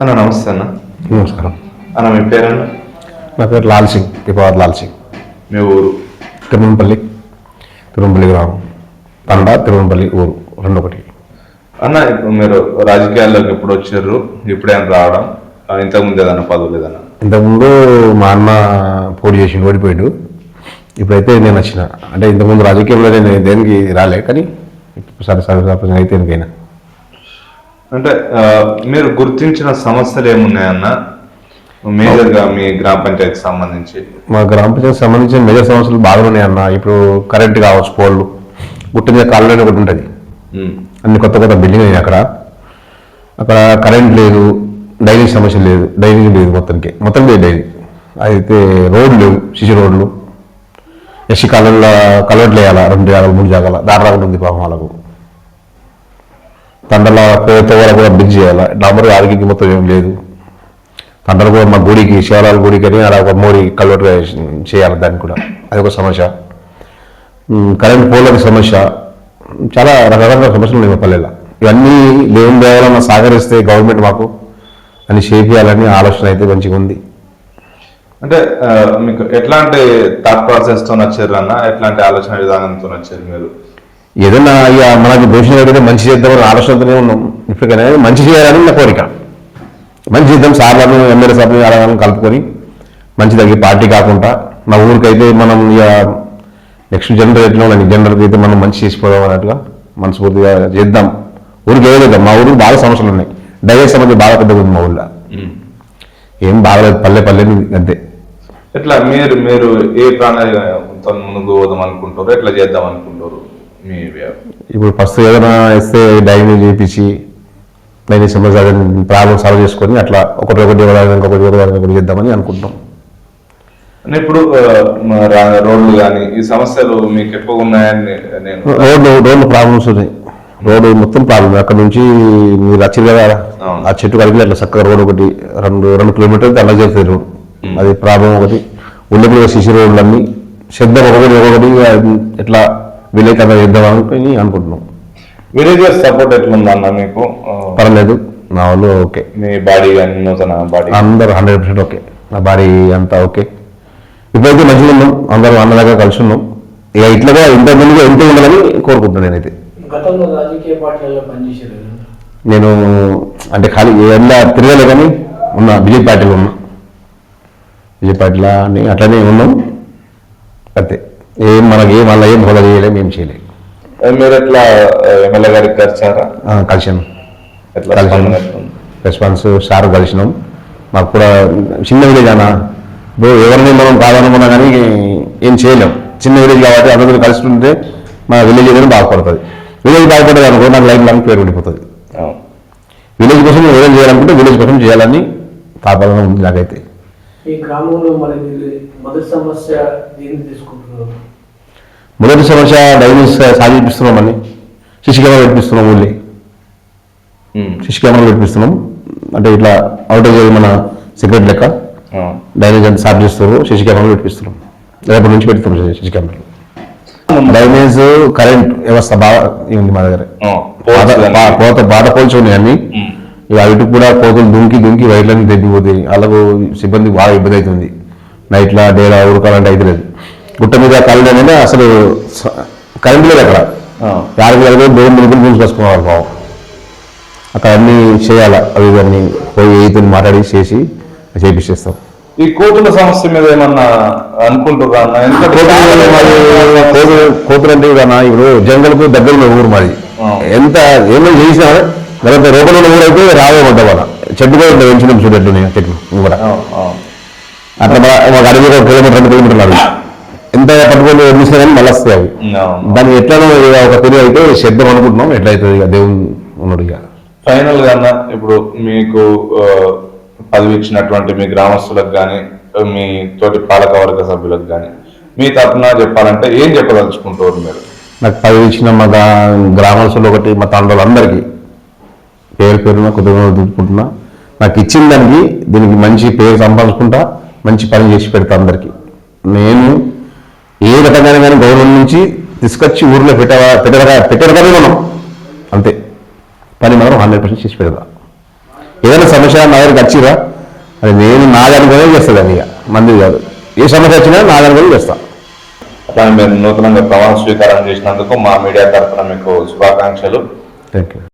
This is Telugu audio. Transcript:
అన్న నమస్తే అన్న. నమస్కారం. అన్న మీ పేరన్న? నా పేరు లాల్ సింగ్ పిపవర్ లాల్ సింగ్. మీ ఊరు? తిరుమలపల్లి తిరుమలపల్లి గ్రామం. తండా తిరుమలపల్లి ఊరు రెండు ఒకటి అన్న ఇప్పుడు మీరు రాజకీయాల్లోకి ఎప్పుడు వచ్చారు? ఇప్పుడేం రావడం? ఇంతకుముందు ఏదన్నా పదవులు ఏదన్నా ఇంతకుముందు మా అన్న పోటీ చేసి ఓడిపోయాడు. ఇప్పుడైతే నేను వచ్చిన. అంటే ఇంతకుముందు రాజకీయంలో నేను దేనికి రాలే కానీ సరే సరే అయితే ఎందుకైనా అంటే మీరు గుర్తించిన సమస్యలు ఏమున్నాయన్న? మేజర్గా మీ గ్రామ పంచాయతీకి సంబంధించి. మా గ్రామ పంచాయతీ సంబంధించిన మేజర్ సమస్యలు బాగానే అన్న ఇప్పుడు కరెంట్ కావచ్చు పోళ్ళు గుట్ట మీద కాలనీ ఒకటి ఉంటుంది. అన్ని కొత్త కొత్త బిల్డింగ్ అయినాయి అక్కడ. అక్కడ కరెంట్ లేదు డైనింగ్ సమస్య లేదు డైనింగ్ లేదు మొత్తానికి. మొత్తం లేదు డైనింగ్ అయితే రోడ్లు లేవు సిసి రోడ్లు. ఎస్సీ కాలంలో కలవట్లు వేయాలా రెండు జాగాలు మూడు జాగాల. దారి రాకుండా ఉంది పాపం వాళ్ళకు. తండల పేరుతో కూడా బ్రిడ్జ్ చేయాలా? డాంబర్ ఆడికి మొత్తం ఏం లేదు. తండలు కూడా మా గుడికి శివరాల గుడికి అని అలా ఒక మోడీ కల్వర్ట్ చేయాలి దాన్ని కూడా. అది ఒక సమస్య. కరెంట్ పోలకి సమస్య. చాలా రకరకాల సమస్యలు ఉన్నాయి మా ఇవన్నీ దేవుని దేవాలన్న సహకరిస్తే గవర్నమెంట్ మాకు అని చేయాలని ఆలోచన అయితే మంచిగా ఉంది. అంటే మీకు ఎట్లాంటి థాట్ ప్రాసెస్తో అన్న ఎట్లాంటి ఆలోచన విధానంతో నచ్చారు మీరు? ఏదైనా ఇక మనకి దోషం ఏదైతే మంచి చేద్దామని ఆలోచనతోనే ఉన్నాం. ఇప్పటికైనా మంచి చేయాలని నా కోరిక. మంచి చేద్దాం సార్లను ఎమ్మెల్యే సార్లు అడగాలని కలుపుకొని మంచి తగ్గి పార్టీ కాకుండా నా ఊరికైతే మనం ఇక నెక్స్ట్ జనరేషన్ వాళ్ళని జనరేట్ అయితే మనం మంచి చేసిపోదాం అన్నట్టుగా మనస్ఫూర్తిగా చేద్దాం. ఊరికి ఏదైతే మా ఊరికి బాగా సమస్యలు ఉన్నాయి. డైవర్స్ సమస్య బాగా పెద్దగా ఉంది మా ఊళ్ళో. ఏం బాగలేదు పల్లె పల్లె అంతే. ఎట్లా మీరు మీరు ఏ ప్రాణాలతో ముందుకు పోదాం అనుకుంటారు ఎట్లా చేద్దాం అనుకుంటారు మీ ఇప్పుడు ఫస్ట్ ఏదైనా ఇస్తే డైనింగ్ చేయించి డైనింగ్ సమస్య ప్రాబ్లం సాల్వ్ చేసుకొని అట్లా ఒకటి ఒకటి ఇవ్వడానికి ఒకటి చేద్దామని అనుకుంటున్నాం అంటే ఇప్పుడు రోడ్లు కానీ ఈ సమస్యలు మీకు ఎక్కువ ఉన్నాయని నేను రోడ్డు రోడ్లు ప్రాబ్లమ్స్ ఉన్నాయి. రోడ్డు మొత్తం ప్రాబ్లం అక్కడ నుంచి మీరు వచ్చారు కదా. ఆ చెట్టు కలిపి అట్లా చక్కగా రోడ్ ఒకటి రెండు రెండు కిలోమీటర్లు అలా చేస్తుంది రోడ్. అది ప్రాబ్లం ఒకటి. కూడా సిసి రోడ్లన్నీ శబ్దం ఒకటి ఒకటి ఎట్లా వీలైతే అలా చేద్దాం అనుకుని అనుకుంటున్నాం. విలేజర్స్ సపోర్ట్ ఎట్లుంది అన్న మీకు పర్లేదు. నా వాళ్ళు ఓకే. మీ బాడీ కానీ నూతన బాడీ? అందరు హండ్రెడ్ పర్సెంట్ ఓకే. నా బాడీ అంతా ఓకే. ఇప్పుడైతే మంచిగా ఉన్నాం. అందరం అన్న దగ్గర కలిసి ఉన్నాం ఇక ఇట్లా ఇంత ముందుగా ఎంత ఉండాలని కోరుకుంటున్నాను నేనైతే. గతంలో రాజకీయ పార్టీలలో పనిచేశారు కదా. నేను అంటే ఖాళీ ఎలా తిరగలే కానీ ఉన్నా బీజేపీ పార్టీలో ఉన్నా. బీజేపీ పార్టీలో అని అట్లనే ఉన్నాం. అంతే. ఏం మనకి ఏం మళ్ళీ ఏం హోదా చేయలేం ఏం చేయలేం. మీరు ఎట్లా ఎమ్మెల్యే గారికి కలిసారా? కలిసాను ఎట్లా కలిసాను? Response sir కలిసినాం. మాకు కూడా చిన్న విలేజ్ అన్న. ఇప్పుడు ఎవరిని మనం కాదనుకున్నా కానీ ఏం చేయలేం. చిన్న విలేజ్ కాబట్టి అందరూ కలిసి ఉంటే మా విలేజ్ ఏదైనా బాగుపడుతుంది విలేజ్ బాగుపడదు అనుకో నాకు లైఫ్ లాంగ్ పేరు ఉండిపోతుంది. విలేజ్ కోసం ఏదైనా చేయాలనుకుంటే విలేజ్ కోసం చేయాలని తాపదనం ఉంది నాకైతే. ఈ గ్రామంలో మరి మొదటి సమస్య దేన్ని తీసుకుంటున్నారు మొదటి సమస్య డైనింగ్ సాగిపిస్తున్నామని సిసి కెమెరా పెట్టిస్తున్నాం ఊళ్ళి ఉమ్. సిసి కెమెరా పెట్టిస్తున్నాం. అంటే ఇట్లా అవుటేజ్ మన సెక్రెట్ లెక్క. డ్రైనేజ్ అంతా సాఫ్ చేస్తారు సిసి కెమెరాలు పెట్టిస్తున్నాం. రేపటి నుంచి పెడుతున్నాం సిసి కెమెరాలు డ్రైనేజ్ కరెంట్ వ్యవస్థ బాగా ఉంది మా దగ్గర. కోత పాత పోల్చి ఉన్నాయి అన్ని? ఉమ్. ఇక అవిటి కూడా కోతలు దుంకి దుంకి వైర్లన్నీ తెగిపోతాయి అలాగూ సిబ్బంది బాగా ఇబ్బంది అవుతుంది. నైట్లా డేలా ఉడకాలంటే అయితే లేదు. గుట్ట మీద కరెంట్ అనేది అసలు కరెంట్ లేదు అక్కడ. యాడికి వెళ్ళి దూరం మురుగులు పూసుకొచ్చుకోవాలి పాపం. అక్కడ అన్ని చేయాలా. అవి ఇవన్నీ పోయి ఎయితుని మాట్లాడి చేసి చేపిస్తేస్తాం ఈ కోతుల సమస్య మీద ఏమన్నా అనుకుంటున్నా అన్న? కోతులు కోతులు అంటే ఇదన్నా ఇప్పుడు జంగల్కు దగ్గర ఊరు మాది. ఎంత ఏమో చేసినా లేకపోతే రోడ్డు ఉన్న ఊరైతే రావే పడ్డా వాళ్ళ చెట్టు కూడా చూడట్టు నేను చెట్లు కూడా. అట్లా మాకు అడవి కిలోమీటర్ రెండు కిలోమీటర్లు ఎంత పట్టుకొని వదిలిసినా కానీ మళ్ళీ వస్తాయి అవి. దాన్ని ఎట్లనో ఇక ఒక తిరిగి అయితే చేద్దాం అనుకుంటున్నాం ఎట్లయితుంది ఇక దేవుని ఉన్నాడు ఇక. ఫైనల్గా అన్న ఇప్పుడు మీకు ఆ, పదవి ఇచ్చినటువంటి మీ గ్రామస్తులకు కానీ మీ తోటి పాలక వర్గ సభ్యులకు కానీ మీ తరఫున చెప్పాలంటే ఏం చెప్పదలుచుకుంటారు మీరు? నాకు పదవి ఇచ్చిన మా గ్రామస్తులు ఒకటి మా తండ్రులు అందరికీ పేరు పేరున కుటుంబంలో నాకు ఇచ్చిన దానికి దీనికి మంచి పేరు సంపాదించుకుంటా మంచి పని చేసి పెడతా అందరికీ. నేను ఏ రకంగా కానీ గవర్నమెంట్ నుంచి తీసుకొచ్చి ఊర్లో పెట్టగా పెట్టగా పెట్టడగానే మనం అంతే. పని మాత్రం హండ్రెడ్ పర్సెంట్ చేసి పెడతా. ఏదైనా సమస్య నా దగ్గరికి వచ్చిరా? అది నేను నా అనుకునే చేస్తుంది అది ఇక. మంది కాదు. ఏ సమస్య వచ్చినా నా అనుకుని చేస్తా. అట్లా మీరు నూతనంగా ప్రమాణ స్వీకారం చేసినందుకు మా మీడియా తరఫున మీకు శుభాకాంక్షలు. Thank you